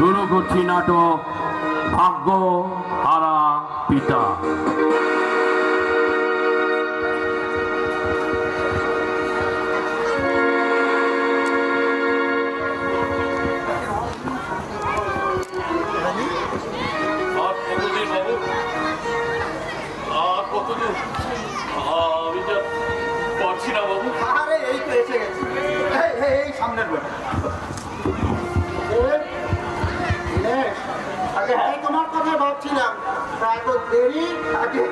রুনু করছি নাটক ভাগ্য হারা পিতা। পারছি না বাবু। এই তো এসে এই সামনের ভাবছিলাম তাই তো দেরি, আগে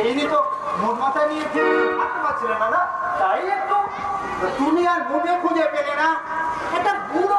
এই তো মন মাথা নিয়ে থাকতে পারছিলেন না তাই একটু তুমি আর মনে খুঁজে পেলে না, একটা বুড়ো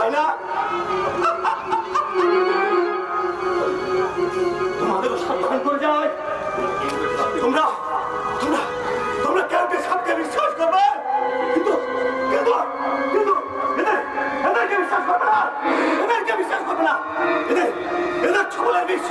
তাই না? তোমাদের সাবধান করে যায় তোমরা তোমরা তোমরা কাউকে সাপকে বিশ্বাস করবে? কিন্তু কিন্তু কিন্তু, এদের, এদেরকে বিশ্বাস করবে না। এদেরকে বিশ্বাস করবে না। এদের এদের ছবলের বিষ।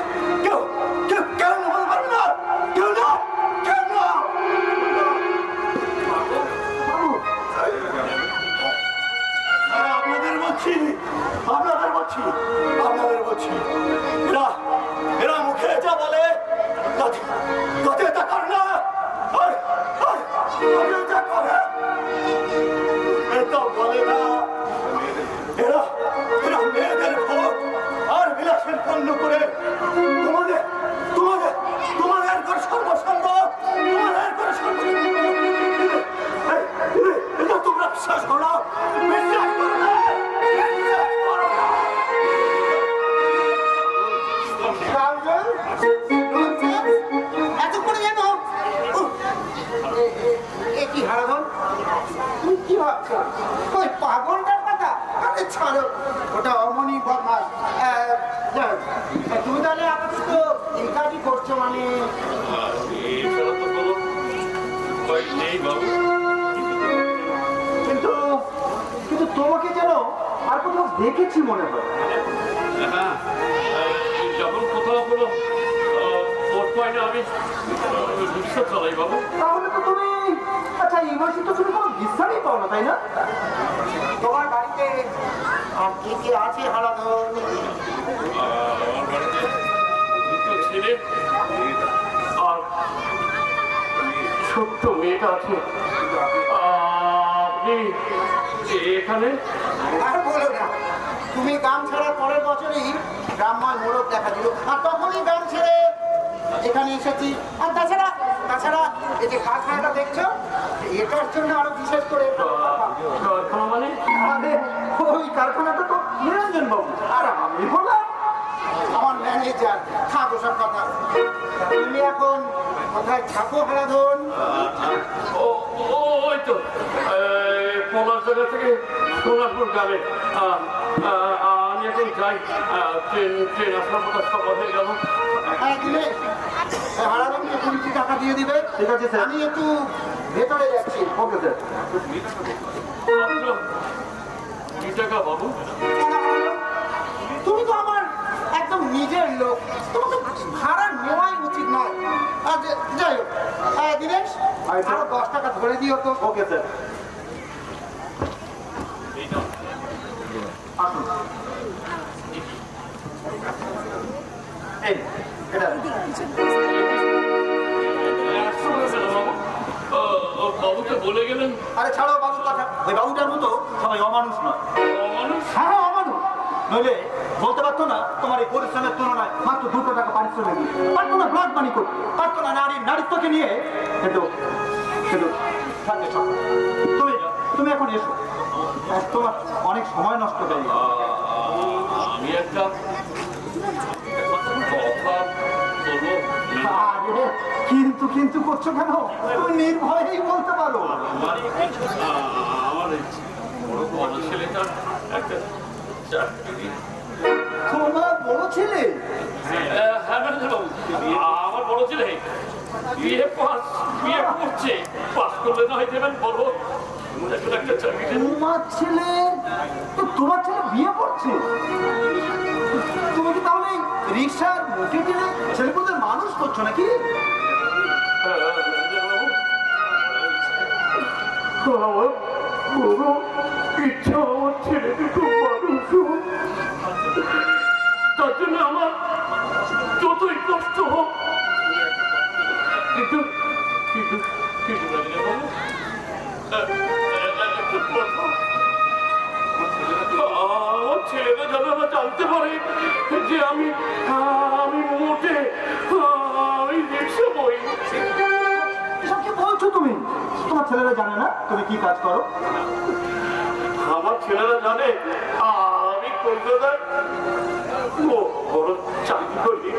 কি হারাধন? তুমি কি ভাবছ? ওই পাগলটার কথা? আরে ছাড়ো। ওটা অমনি বদমাস। তুমি তাহলে আপাতত এই কাজই করছ মানে? কিন্তু কিন্তু তোমাকে যেন আর কোথাও দেখেছি মনে হয়। যখন কোথাও কোনো আমি চলাই বাবু। তাহলে আচ্ছা এই মাসে তো তুমি কোনো বিশ্রামই পাও না তাই না? তোমার বাড়িতে আর কে কে আছে ছেলে আর ছোট্ট মেয়েটা আছে। আপনি এখানে? আর বলো না তুমি গ্রাম ছাড়ার পরের বছরই গ্রাম্যয় মোড়ক দেখা দিল। আর তখনই গ্রাম ছেড়ে এখানে এসেছি। আর তাছাড়া তাছাড়া এই যে কারখানাটা দেখছ এটার জন্য আরও বিশেষ করে কারখানা মানে? ওই কারখানাটা তো নিরঞ্জন বাবু আর আমি হলাম আমার ম্যানেজার থাকো সব কথা। তুমি এখন কোথায় থাকো হারাধন? ওই তো পলাশ জায়গা থেকে সোনারপুর গ্রামে। আমি এখন যাই আহ, ট্রেন ট্রেন আসার কথা সব হয়ে গেল। দিলে হারাধনকে কুড়িটি টাকা দিয়ে দিবে। ঠিক আছে স্যার। আমি একটু ভেতরে যাচ্ছি। Okay sir. মাত্র দুই টাকা বাবু। তুমি তো আমার একদম নিজের লোক। তোমাকে ভাড়া নেওয়াই উচিত নয়। যাই হোক। দিনেশ আরও দশ টাকা ধরে দিও তো। Okay sir. এই, এটা। বাবুকে বলে গেলেন আরে ছাড়ো, বাবুর কথা। বাবুটার মতো সবাই অমানুষ নয়। মানুষ হ্যাঁ হ্যাঁ অমানুষ। নইলে বলতে পারতো না, তোমার এই পরিশ্রমের তুলনায় মাত্র দুটো টাকা পারিশ্রমিক। পারতো না ব্লাড মানি করতে, পারতো না নারীর নারীত্বকে নিয়ে কিন্তু কিন্তু। তুমি তুমি এখন এসো। তোমার অনেক সময় নষ্ট হয়ে আমি একটা আরে কিন্তু কিন্তু করছ কেন? তুমি নির্ভয়েই বলতে পারো। আমার বড় বড় একটা চাকরি তোমার বড় ছেলে? হ্যাঁ আমার বড় ছেলে? বিয়ে পাস বিয়ে করছে। পাস করলে না হয় দেবেন বড়। তোমার ছেলে তো তোমার ছেলে বিয়ে করছে? তুমি রিক্সার মুখে টেনে ছেলেপুদের মানুষ করছ নাকি হ্যাঁ, ইচ্ছা আমার ছেলেকে খুব মানুষ তার জন্য আমার যতই কষ্ট হোক কিন্তু কিন্তু কিন্তু ছেলেটা যেন না জানতে পারে যে আমি আমি মোটে আমি রিক্সা বই। কি বলছো তুমি? তোমার ছেলেরা জানে না তুমি কি কাজ করো? আমার ছেলেরা জানে আমি কলকাতায় বড় চাকরি করি।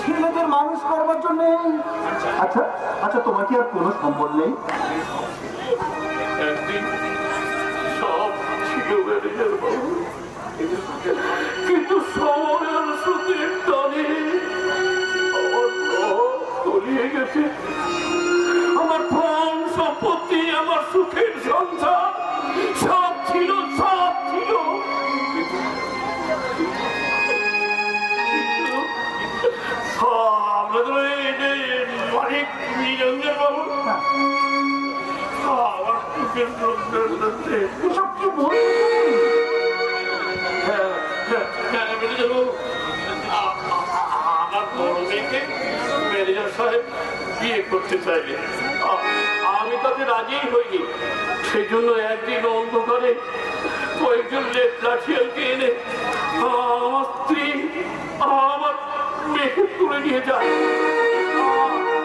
ছেলেদের মানুষ করবার জন্য? আচ্ছা আচ্ছা তোমার কি আর কোনো সম্বল নেই? কিন্তু সময়ের সুখের টানে আমার তলিয়ে গেছে আমার ধন সম্পত্তি আমার সুখের সংসার এসব কি হ্যাঁ, হ্যাঁ, হ্যাঁ, আমার বড় মেয়েকে জন্য একদিন এনে আমার স্ত্রী আমার মেয়েকে তুলে নিয়ে যায়।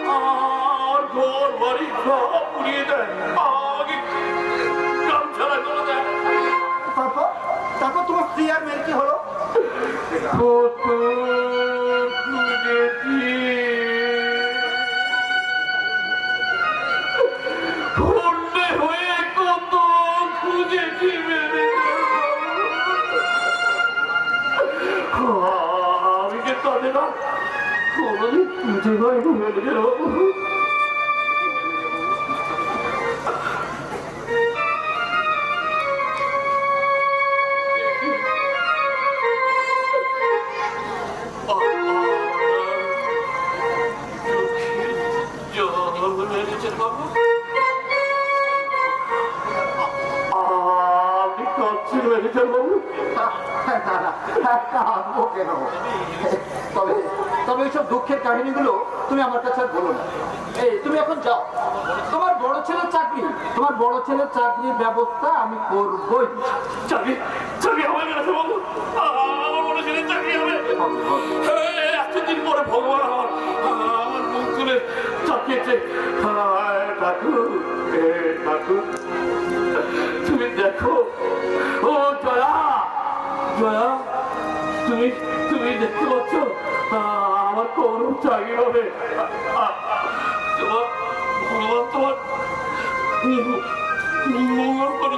আমার ঘর বাড়ি সব পুড়িয়ে দেয়। তারপর তোমার স্ত্রী আর মেয়ের কি হলো? আমি যে তাদের কোনোদিন খুঁজে পাইনি তবে তবে এইসব দুঃখের কাহিনীগুলো তুমি আমার কাছে বলো না। এই, তুমি এখন যাও। তোমার বড় ছেলের চাকরি। তোমার বড় ছেলের চাকরির ব্যবস্থা আমি করবই। চাকরি চাকরি আমার কাছে বাবু আমার মনে ছেলে চাকরি হবে। এতদিন পরে ভগবান আমার আমার চাকিয়েছে ঠাকুর ঠাকুর। তুমি দেখো। ও জয়া জয়া, তুমি দেখতে পাচ্ছ? আমার কোনো চাকরি হবে। তোমার ভগবান তোমার মঙ্গল করে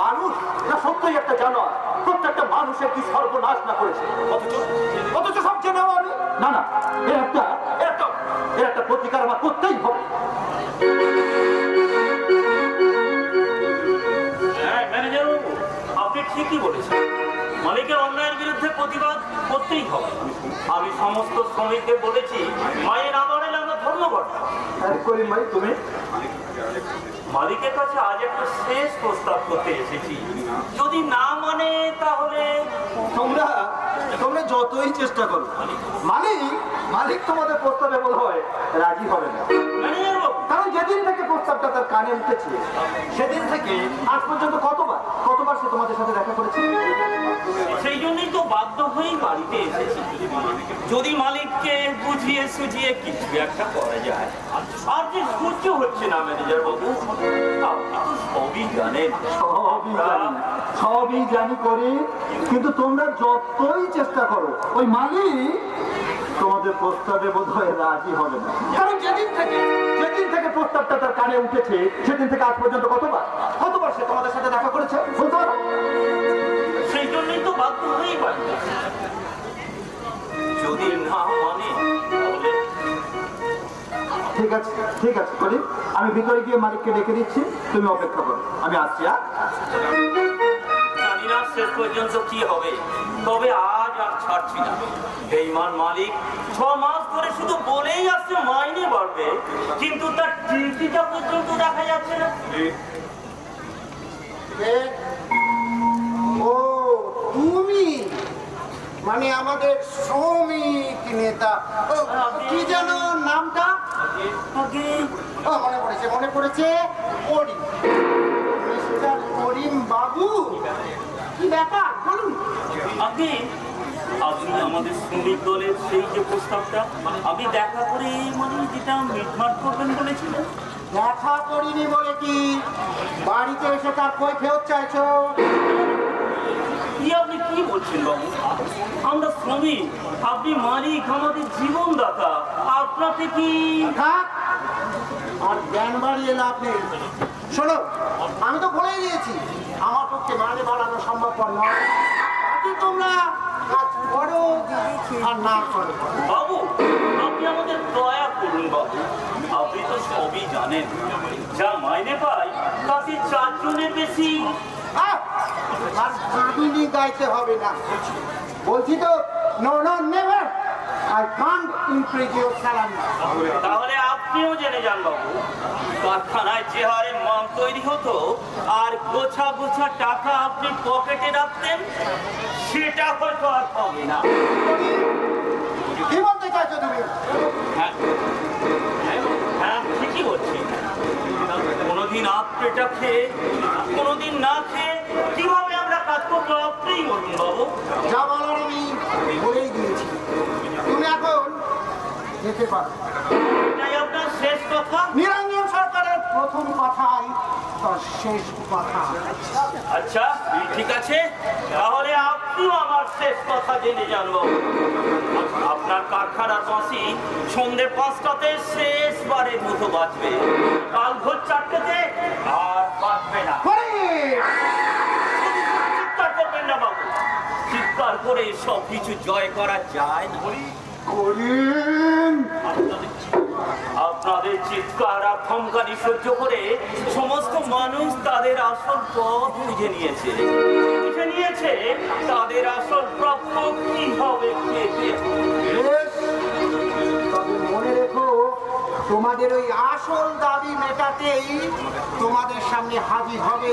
মানুষ না সত্যই একটা জানোয়ার প্রত্যেকটা মানুষের কি সর্বনাশ না করেছে? অথচ অথচ সব আমি না না এর একটা এর একটা প্রতিকার আমার করতেই হবে। হ্যাঁ ম্যানেজার আপনি ঠিকই বলেছেন। মালিকের অন্যায়ের বিরুদ্ধে প্রতিবাদ করতেই হবে। আমি সমস্ত শ্রমিকদের বলেছি মায়ের আদরে আমরা ধর্মঘট। করিম ভাই তুমি? মালিকের কাছে আজ একটা শেষ প্রস্তাব করতে এসেছি। যদি না মানে তাহলে তোমরা তোমরা যতই চেষ্টা করো মালিক মালিক তোমাদের প্রস্তাবে বলা হয় রাজি হবে না। বাবু কারণ যেদিন প্রস্তাবটা তার কানে উঠেছে। সেদিন থেকে আজ পর্যন্ত কতবার কতবার সে তোমাদের সাথে দেখা করেছে? সেই জন্যই তো বাধ্য হয়েই বাড়িতে এসেছি যদি মালিককে বুঝিয়ে সুঝিয়ে কিছু একটা করা যায় আর যে সহ্য হচ্ছে না ম্যানেজার বাবু আপনি তো সবই জানেন। সবই জানি সবই জানি করি কিন্তু তোমরা যতই চেষ্টা করো ওই মালিক তোমাদের প্রস্তাবে বোধ হয় রাজি হবে না। কারণ যেদিন থেকে যেদিন থেকে প্রস্তাবটা তার কানে উঠেছে সেদিন থেকে আজ পর্যন্ত কতবার? কতবার সে তোমাদের সাথে দেখা করেছে? সেই জন্যই তো বাধ্য হয়েই যদি না মানে ঠিক আছে ঠিক আছে করি। আমি ভিতরে গিয়ে মালিককে ডেকে দিচ্ছি তুমি অপেক্ষা করো। আমি আসছি আর জানি না শেষ পর্যন্ত কি হবে। তবে আজ আর ছাড়ছি না। বেইমান মালিক ছ মাস ধরে শুধু বলেই আসছে মাইনে বাড়বে। কিন্তু তার পর্যন্ত দেখা যাচ্ছে না। ও তুমি? মানে আমাদের শ্রমিক নেতা। ও, কি যেন নামটা? মনে পড়েছে মনে পড়েছে? করিম। মিস্টার করিম বাবু? কি ব্যাপার? বলুন। আপনি আমাদের শ্রমিক দলের সেই যে প্রস্তাবটা আপনি দেখা করে মানে যেটা মিটমাট করবেন বলেছিলেন। দেখা করিনি বলে কি? বাড়িতে এসে তার কই ফেরত চাইছো? কি আপনি কি বলছেন বাবু? আমরা শ্রমিক আপনি মালিক আমাদের জীবনদাতা আপনাকে কি থাক। আর জ্ঞান বাড়িয়ে লাভ নেই। শোনো আমি তো বলেই দিয়েছি আমার পক্ষে মানে বাড়ানো সম্ভবপর নয়। তোমরা কাজ করো আর না করো। বাবু আপনি আমাদের দয়া করুন বাবু। আপনি তো সবই জানেন। যা মাইনে পাই তাতে চারজনের বেশি! আর গাইতে হবে না। বলছি তো no no never I can't increase your salary তাহলে আপনিও জেনে যান বাবু। কারখানায় যে হারে মাল তৈরি হতো আর গোছা গোছা টাকা আপনি পকেটে রাখতেন সেটা হয়তো আর পাবে না। কি বলতে চাইছো তুমি? হ্যাঁ। হ্যাঁ ঠিকই বলছি। কোনোদিন খেয়ে কোনোদিন না খেয়ে কীভাবে আমরা কাজ করব আপনিই বলুন বাবু। যা বলার আমি যেতে পারো এটাই আপনার শেষ কথা? নিরঞ্জন সরকারের প্রথম কথাই তার শেষ কথা। আচ্ছা ঠিক আছে। তাহলে আপনিও আমার শেষ কথা জেনে জানব। আপনার কারখানার বাঁশি সন্ধে পাঁচটাতে শেষবারের মতো বাজবে। কাল ভোর চারটেতে আর বাজবে না। চিৎকার করবেন না বাবু। চিৎকার করে সব কিছু জয় করা যায় না। করেন আপনাদের চিৎকার আর সহ্য করে সমস্ত মানুষ তাদের আসল পথ বুঝে নিয়েছে। বুঝে নিয়েছে তাদের আসল প্রাপ্য কি হবে তোমাদের ওই আসল দাবি মেটাতেই তোমাদের সামনে হাজির হবে।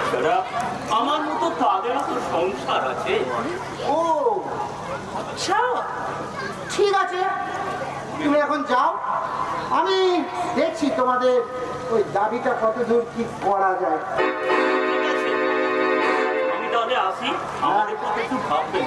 এছাড়া আমার মতো তাদেরও তো সংসার আছে? ও আচ্ছা ঠিক আছে। তুমি এখন যাও। আমি দেখছি তোমাদের ওই দাবিটা কত দূর কি করা যায়। আমি তাহলে আসি। আমাদের কথা একটু ভাববেন।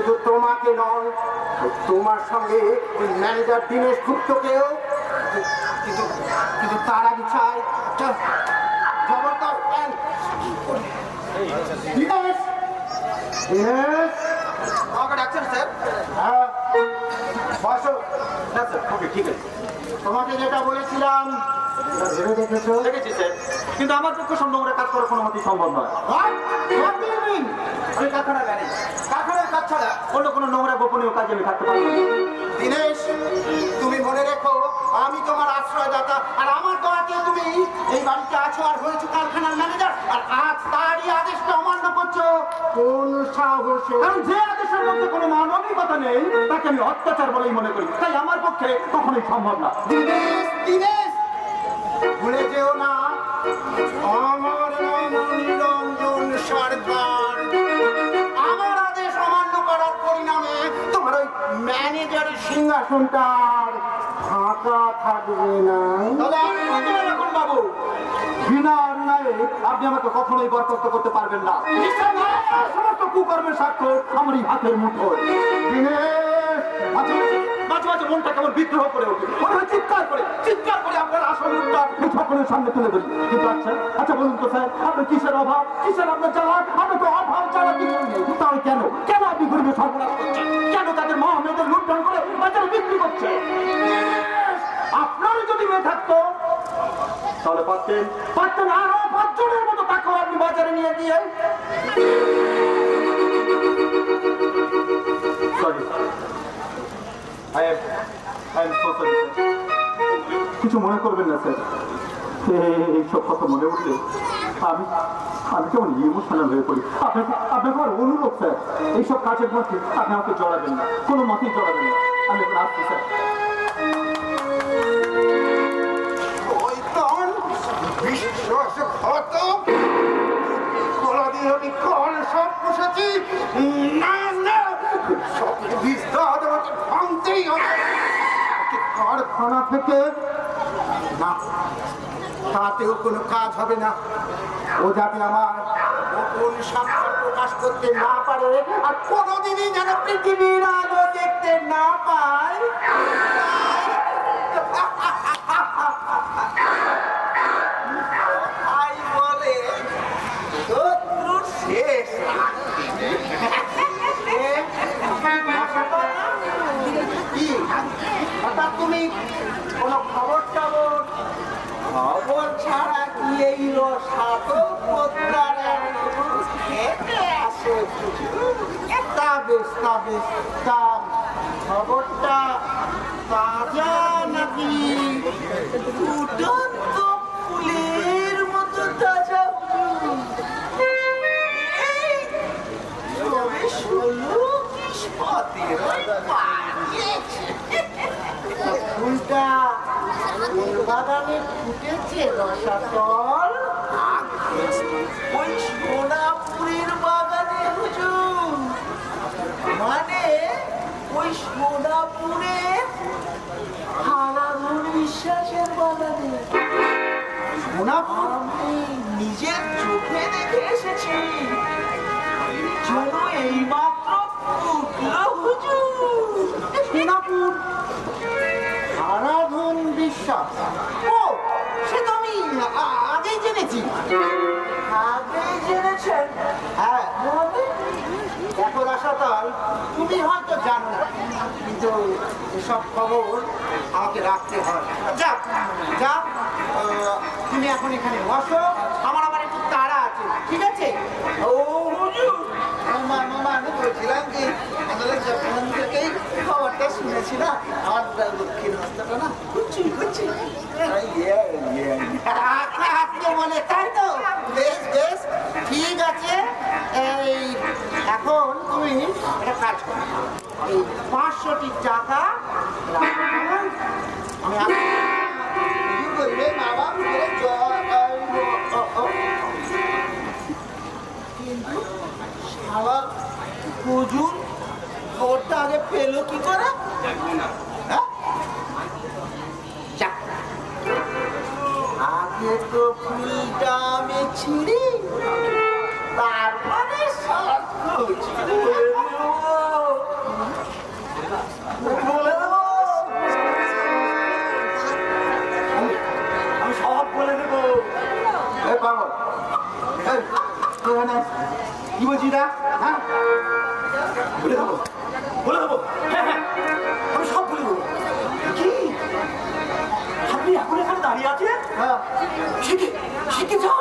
শুধু তোমাকে নয় তোমার সঙ্গে ওই ম্যানেজার দীনেশ গুপ্তকেও। কিন্তু কিন্তু তার আগে চাই হ্যাঁ। তোমাকে যেটা বলেছিলাম কিন্তু আমার পক্ষে নোংরা কাজ করা কোনো মতেই সম্ভব নয়। ছাড়া অন্য কোনো নোংরা গোপনীয় কাজে আমি থাকতে পারব। দীনেশ তুমি মনে রেখো আমি তোমার আশ্রয়দাতা আর আমার দয়াতে তুমি এই বাড়িতে আছো আর হয়েছো কারখানার ম্যানেজার আর আজ তারই আদেশটা অমান্য করছ। কোন সাহসে? কারণ যে আদেশের মধ্যে কোনো মানবিকতা নেই তাকে আমি অত্যাচার বলেই মনে করি। তাই আমার পক্ষে কখনোই সম্ভব না। দীনেশ দীনেশ ভুলে যেও না। আমার ম্যানেজারের সিংহাসনটার ফাঁকা থাকবে না। বাবু। বিনা অন্যায়ে আপনি আমাকে কখনোই বরখাস্ত করতে পারবেন না। সমস্ত কুকর্মের স্বাক্ষর আমার এই হাতের মুঠোয় মাঝে মনটা কেমন বিদ্রোহ করে ওঠে। চিৎকার করে চিৎকার করে আপনার আসল মুখটা সকলের সামনে তুলে ধরি। কিন্তু আচ্ছা আচ্ছা বলুন তো স্যার আপনার কিসের অভাব? কিসের আপনার জ্বালা? আপনার তো অভাব জ্বালা কিছু তাহলে কেন? কেন আপনি গরিবের সর্বনাশ করছেন? করছে আপনারও যদি মেয়ে থাকতো, তাহলে পারতেন। পারতেন আরও পাঁচজনের মতো টাকাও আপনি বাজারে নিয়ে গিয়ে। কিছু মনে করবেন না স্যার এইসব কথা মনে উঠলে আমি আমি কেমন ইমোশনাল হয়ে পড়ি। আপনাকে আপনাকে আমার অনুরোধ স্যার এইসব কাজের মধ্যে আপনি আমাকে জড়াবেন না। কোনো মতেই জড়াবেন না। আমি ভাঙতেই হবে কারখানা থেকে না তাতেও কোনো কাজ হবে না ও যাতে আমার গোপন প্রকাশ করতে না পারে আর কোনোদিনই যেন পৃথিবীর আলো দেখতে না পায়, তাই বলে তুমি কোনো খবর টবর? খবর ছাড়া কি এই পদ্মারে আসে? তা বেশ তা বেশ, তা খবরটা তাজা নাকি উঠন্ত ফুলের মতো তাজা ফুলটা বাগানে ফুটেছে রসাতল। ওই সোনাপুরের বাগানে হুজুর। মানে ওই সোনাপুরে হারাধন বিশ্বাসের বাগানে সোনাপুর নিজের চোখে দেখে এসেছি। এইমাত্র উঠল হুজুর। সোনাপুর? আরাধন বিশ্বাস। ও সে তো আমি আগেই জেনেছি। রাসাতাল তুমি হয়তো জানো না কিন্তু এসব খবর আমাকে রাখতে হয় যাক আহ, তুমি এখন এখানে বসো আমার আবার একটু তাড়া আছে ঠিক আছে? ও হুজুর মামা আমি বলছিলাম যে আমাদের যখন থেকেই খবরটা শুনেছি না আমার লক্ষ্মীর হস্তাটা না কুচি কুচি আপনি বলে তাই তো? বেশ বেশ ঠিক আছে। এই এখন তুমি একটা কাজ করো এই পাঁচশোটি টাকা রাখো, কেমন? আমি করবে বাবা বলে জল ও, ও, ও। কিন্তু শালা হুজুর খবরটা আগে পেল কি করে হ্যাঁ? আগে তো ফুলটা আমি ছিঁড়ি তারপরে শালা খোঁজ করে নেব। বলে দেবো। আমি- আমি সব বলে দেবো এই পাগল এই, তুই এখানে আয়। কি বলছিস না হ্যাঁ বলে দেবো বলে দেবো হ্যাঁ হ্যাঁ আমি সব বলে দেবো কি আপনি এখন এখানে দাঁড়িয়ে আছেন হ্যাঁ শিখে শিখে যান আপনার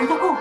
人家够